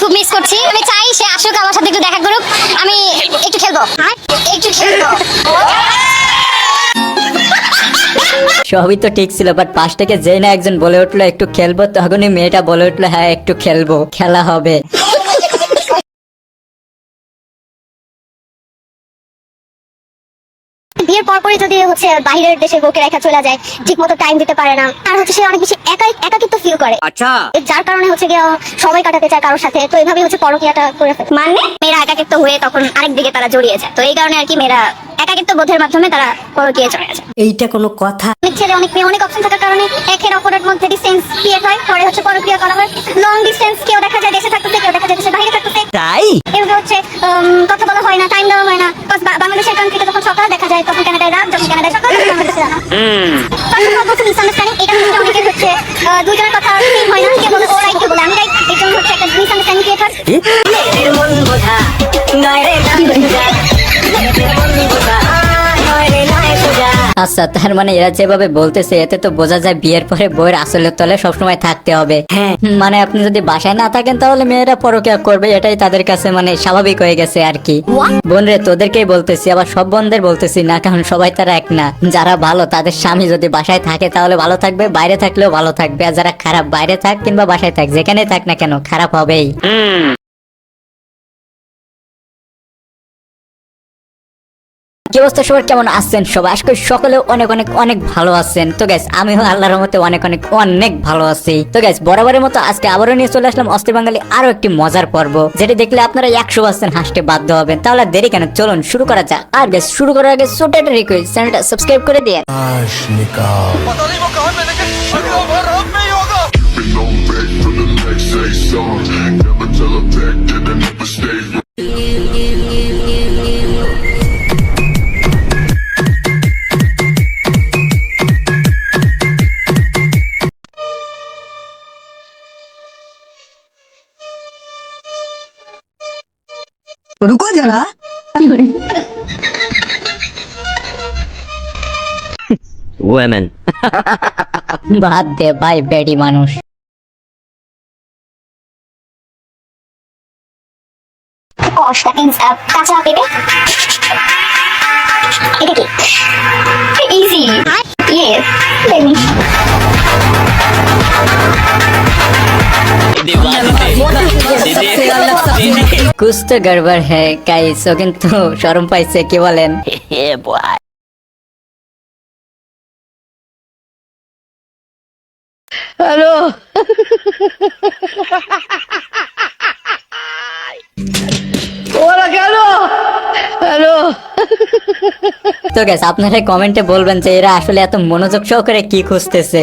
খুব মিস করছি। আমি চাই সে আসুক, আমার সাথে একটু দেখা করুক। আমি একটু খেলব। একটু খেলব। সবই তো ঠিক ছিল বাট পাশ থেকে যেই না একজন বলে উঠল, একটু খেলব, তখনই মেয়েটা বলে উঠল হ্যাঁ একটু খেলব। খেলা হবে। বিয়ের পরপরই যদি হচ্ছে বাইরের দেশে বউকে রেখা চলে যায় ঠিক মতো টাইম দিতে পারে না। আর হচ্ছে সে অনেক বেশি একাই একাকিত্ব ফিল করে। আচ্ছা। যার কারণে হচ্ছে গিয়ে সময় কাটাতে চায় কারোর সাথে। তো এইভাবেই হচ্ছে পরকিয়াটা করে ফেলে। মানে? মেয়েরা একাকিত্ব হয়ে তখন আরেক দিকে তারা জড়িয়ে যায়। তো এই কারণে আর কি মেয়েরা একাকিত্ব বোধের মাধ্যমে তারা পরকিয়ে চলে যায়। এইটা কোনো কথা? অনেক ছেলে অনেক মেয়ে অনেক অপশন থাকার কারণে একের অপরের মধ্যে ডিসটেন্স ক্রিয়েট হয়। পরে হচ্ছে পরকিয়া করা হয়। লং ডিসটেন্স কেউ দেখা যায় দেশে থাকতে কেউ দেখা যায় দেশে বাইরে থাকতে তাই? এভাবে হচ্ছে কথা বলা হয় না টাইম দেওয়া হয় না। বাংলাদেশের কান্ট্রিতে যখন সকাল দেখা যায় তখন কানাডায় রাত যখন কানাডায় সকাল তখন বাংলাদেশে রাত মিসআন্ডারস্ট্যান্ডিং এটা কিন্তু অনেকের হচ্ছে দুজনের কথা ঠিক হয় না কে বলে ও রাইট কে বলে আমি রাইট এই জন্য হচ্ছে একটা মিসআন্ডারস্ট্যান্ডিং ক্রিয়েট হয় আচ্ছা তার মানে এরা যেভাবে বলতেছে এতে তো বোঝা যায় বিয়ের পরে বইয়ের আসলের তলে সবসময় থাকতে হবে। হ্যাঁ। মানে আপনি যদি বাসায় না থাকেন তাহলে মেয়েরা পরকিয়া করবে এটাই তাদের কাছে মানে স্বাভাবিক হয়ে গেছে আর কি। বোন রে তোদেরকেই বলতেছি আবার সব বোনদের বলতেছি না কারণ সবাই তারা এক না। যারা ভালো তাদের স্বামী যদি বাসায় থাকে তাহলে ভালো থাকবে বাইরে থাকলেও ভালো থাকবে। আর যারা খারাপ বাইরে থাক কিংবা বাসায় থাক যেখানে থাক না কেন খারাপ হবেই। কি অবস্থা? সবার কেমন আছেন সবাই? আজকে সকলেও অনেক অনেক অনেক ভালো আছেন। তো গ্যাস আমিও আল্লাহর মতে অনেক অনেক অনেক ভালো আছি। তো গ্যাস বরাবরের মতো আজকে আবারও নিয়ে চলে আসলাম অস্ত্র বাঙালি আরও একটি মজার পর্ব। যেটি দেখলে আপনারা একশো পার্সেন্ট হাসতে বাধ্য হবেন। তাহলে দেরি কেন? চলুন শুরু করা যাক। আর গ্যাস শুরু করার আগে ছোট একটা রিকোয়েস্ট চ্যানেলটা সাবস্ক্রাইব করে দিয়ে রুকো যারা women. বাদ দে ভাই বেডি মানুষ। কাঁচা পেঁপে এটা কি ইজি কুছ তো গড়বড় হ্যাঁ গাইস ও কিন্তু শরম পাইছে কি বলেন? তো গ্যাস আপনারা কমেন্টে বলবেন যে এরা আসলে এত মনোযোগ সহকারে কি খুঁজতেছে।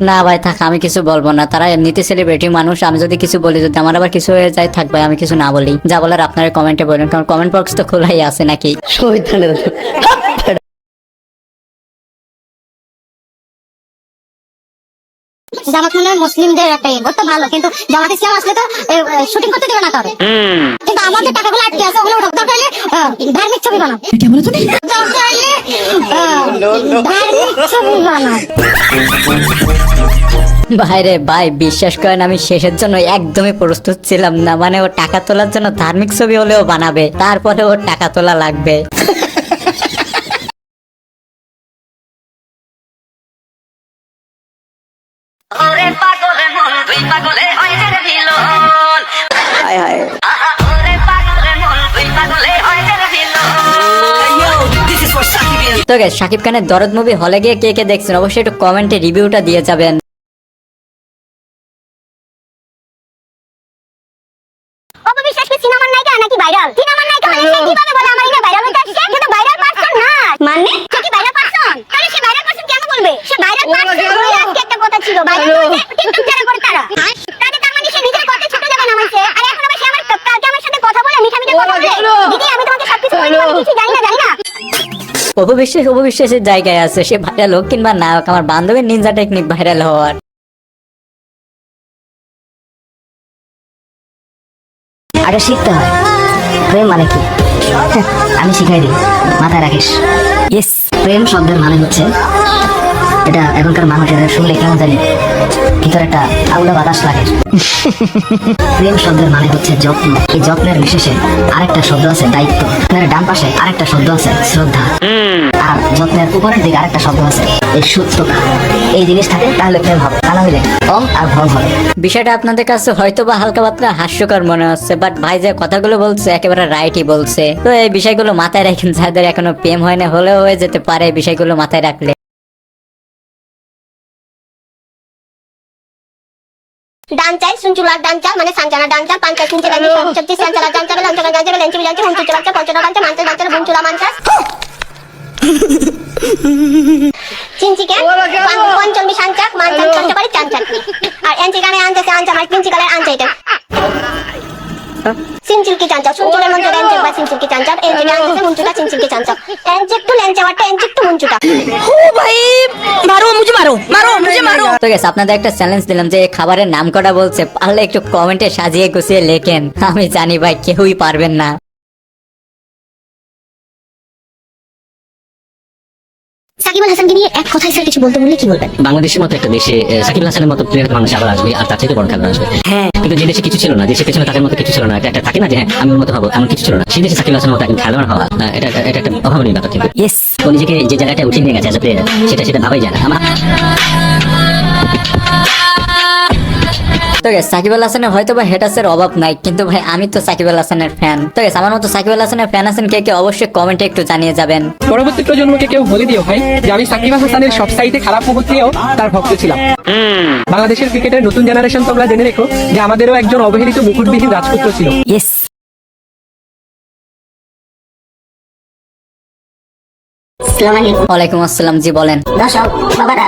না ভাই, থাক, আমি কিছু বলব না। তারা এমনিতে সেলিব্রিটি মানুষ, আমি যদি কিছু বলি, যদি আমার আবার কিছু হয়ে যায়, থাক ভাই, আমি কিছু না বলি। যা বলার আপনারা কমেন্টে বলেন, কারণ কমেন্ট বক্স তো খোলাই আছে নাকি? জামাত মনে মুসলিমদের একটা ইয়ে তো ভালো। কিন্তু জামাত ইসলাম আসলে তো শুটিং করতে দেবে না কারও কিন্তু আমাদের টাকাগুলো আটকে আছে ওগুলো হলে আহ, ধার্মিক ছবি বানাও। দরকার হলে আহ, ধার্মিক ছবি বানাও। ভাইরে ভাই বিশ্বাস করেন আমি শেষের জন্য একদমই প্রস্তুত ছিলাম না। মানে ও টাকা তোলার জন্য ধার্মিক ছবি হলেও বানাবে তারপরে ওর টাকা তোলা লাগবে। তো গ্যাস শাকিব খানের দরদ মুভি হলে গিয়ে কে কে দেখছেন? অবশ্যই একটু কমেন্টে রিভিউটা দিয়ে যাবেন। আমার সাথে কথা বলে মিঠা মিঠা দিদি আমি তোমাকে সবকিছু জানি অপবিশ্বাস অপবিশ্বাসের জায়গায় আছে সে ভাইরাল হোক কিংবা না হোক আমার বান্ধবীর নিনজা টেকনিক ভাইরাল হওয়ার। আগে শিখতে হয় প্রেম মানে কি? আমি শিখাই দিই। মাথায় রাখিস। ইয়েস প্রেম শব্দের মানে হচ্ছে এটা এখনকার মানুষের শুনলে কেমন জানি ভিতরে একটা আউলা বাতাস লাগে। প্রেম শব্দের মানে হচ্ছে যত্ন। এই যত্নের বিশেষে আরেকটা শব্দ আছে দায়িত্ব। আপনার ডান পাশে আরেকটা শব্দ আছে শ্রদ্ধা। আর যত্নের উপরের দিকে আরেকটা শব্দ আছে এই সত্যতা। এই জিনিস থাকে, তাহলে প্রেম হবে। তা না হলে কম আর ভম হবে। বিষয়টা আপনাদের কাছে হয়তো বা হালকা পাতলা হাস্যকর মনে হচ্ছে বাট ভাই যে কথাগুলো বলছে, একেবারে রাইটই বলছে। তো এই বিষয়গুলো মাথায় রাখেন, যাদের এখনও প্রেম হয় না, হলেও হয়ে যেতে পারে বিষয়গুলো মাথায় রাখলে। ডান্সাই সুনচুলার ডান্সা মানে সানজানা ডান্সা পাঞ্চা সুনচে লাগি সবচেয়ে সানচালা ডান্সা লঞ্চা ডান্সা লেঞ্চি লেঞ্চি হুনচুচে বাচ্চা পঞ্চনা বাচ্চা মানচা বাচ্চা বুনচুলা মানচা চিনচিকে পঞ্চমী সানচাক মানচাক চঞ্চপাড়ি চানচাকনি আর এনচিকানে আনতেছে আনচা মানে চিনচিকালে আনচা এটা। সিনচিলকি সুনচুলের বা সিনচিলকি সিনচিলকি টু মারো মারো টু মারো। তো গেছে আপনাদের একটা চ্যালেঞ্জ দিলাম যে খাবারের নাম কটা বলছে পারলে একটু কমেন্টে সাজিয়ে গুছিয়ে লেখেন। আমি জানি ভাই কেউই পারবেন না। সাকিব আল হাসানকে নিয়ে এক কথায় স্যার কিছু বলতে বললে কি বলবেন? বাংলাদেশের মতো একটা দেশে সাকিব আল হাসানের মতো প্লেয়ার মানুষ আবার আসবে আর তার থেকে বড় খেলোয়াড় আসবে। হ্যাঁ। কিন্তু যে দেশে কিছু ছিল না দেশে পেছনে তাদের মতো কিছু ছিল না একটা একটা থাকে না যে হ্যাঁ আমি মতো হব এমন কিছু ছিল না। সেই দেশে সাকিব আল হাসানের মতো একজন খেলোয়াড় হওয়া এটা এটা এটা একটা অভাবনীয় ব্যাপার কিন্তু। ইয়েস ও নিজেকে যে জায়গাটা উঠিয়ে নিয়ে গেছে অ্যাজ প্লেয়ার সেটা সেটা ভাবাই যায় না আমার তো গেছে সাকিব আল হাসানের হয়তো বা হেটাসের অভাব নাই কিন্তু ভাই আমি তো সাকিব আল হাসানের ফ্যান তো গেছে আমার মতো সাকিব আল হাসানের ফ্যান আছেন কে কে অবশ্যই কমেন্টে একটু জানিয়ে যাবেন। পরবর্তী প্রজন্মকে কেউ বলে দিও ভাই যে আমি সাকিব আল হাসানের সব সাইডে খারাপ মুহূর্তেও তার ভক্ত ছিলাম। বাংলাদেশের ক্রিকেটের নতুন জেনারেশন তোমরা জেনে রেখো যে আমাদেরও একজন অবহেলিত মুকুটবিহীন রাজপুত্র ছিল। ইয়েস আসসালামু আলাইকুম। ওয়ালাইকুম আসসালাম জি বলেন। দর্শক বাবারা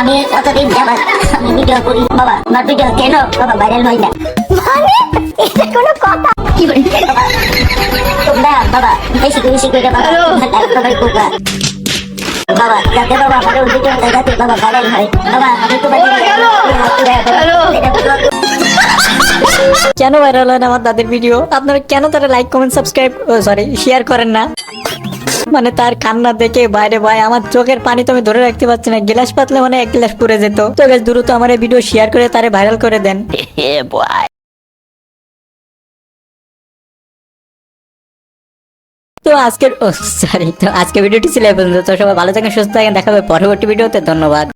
আমি কতদিন যাবার আমি ভিডিও করি বাবা আমার ভিডিও কেন? বাবা ভাইরাল হয় না। মানে? এটা কোনো কথা? কি বলি তোমরা বাবা বেশি করে বেশি করে বাবা লাইক কমেন্ট করবা। বাবা যাতে বাবা আমার ভিডিওটা যাতে বাবা ভাইরাল হয়। বাবা আমি তোমাদের কেন ভাইরাল হয় না আমার তাদের ভিডিও আপনারা কেন তারা like comment subscribe sorry share করেন না? মানে তার কান্না দেখে বাইরে ভাই আমার চোখের পানি তো আমি ধরে রাখতে পারছি না। গ্লাস পাতলে মানে এক গ্লাস পড়ে যেত। তো গাছ দ্রুত আমার এই ভিডিও শেয়ার করে তারে ভাইরাল করে দেন। তো আজকের ও সরি তো আজকে ভিডিওটি ছিল পর্যন্ত। তো সবাই ভালো থাকেন সুস্থ থাকেন। দেখাবে পরবর্তী ভিডিওতে ধন্যবাদ।